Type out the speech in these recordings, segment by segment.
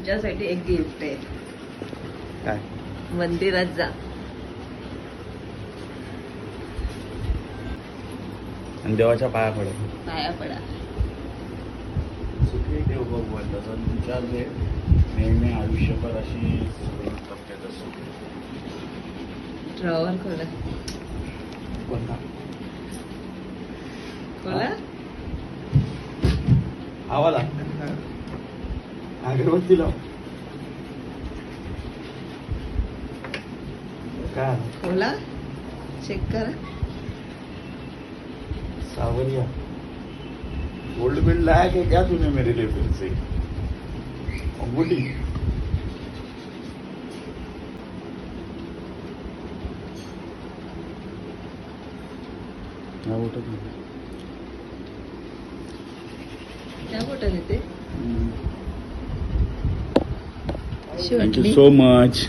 तुमच्यासाठी एक गिफ्ट आहे. काय? मंदिरात जा. आणि देवाच्या पाया पडत पाया पडा. सुखी देव भगवान तसं तुमच्या जे नेहमी आयुष्यभर अशी ड्रॉवर खोला. कोणता? खोला. आवाला अगरबत्ती काय खोला चेक करा सावरिया गोल्ड बिल लाया कि क्या तूने मेरे लिए फिर से? अंगूठी। हा, उठत नाही. त्या बोटात Sure. Thank you so much.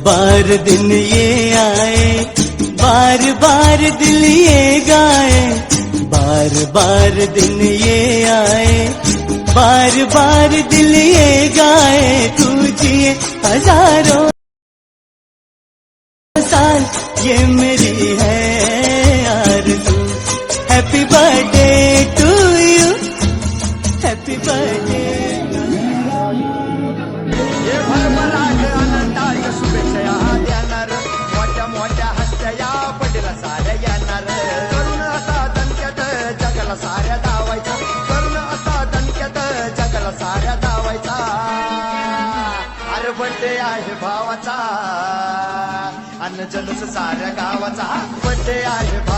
बार दिन ये आए, बार बार दिल ये गाए, बार बार दिन ये आए, बार बार दिल ये गाए तू जिए हज़ारों साल, ये मेरी है आरज़ू। Happy birthday to you happy birthday हे भरभराट आनंदात शुभेच्छया देणार साऱ्या अरे बड्डे आहे भावाचा. अन्न जलस साऱ्या गावाचा. बड्डे आहे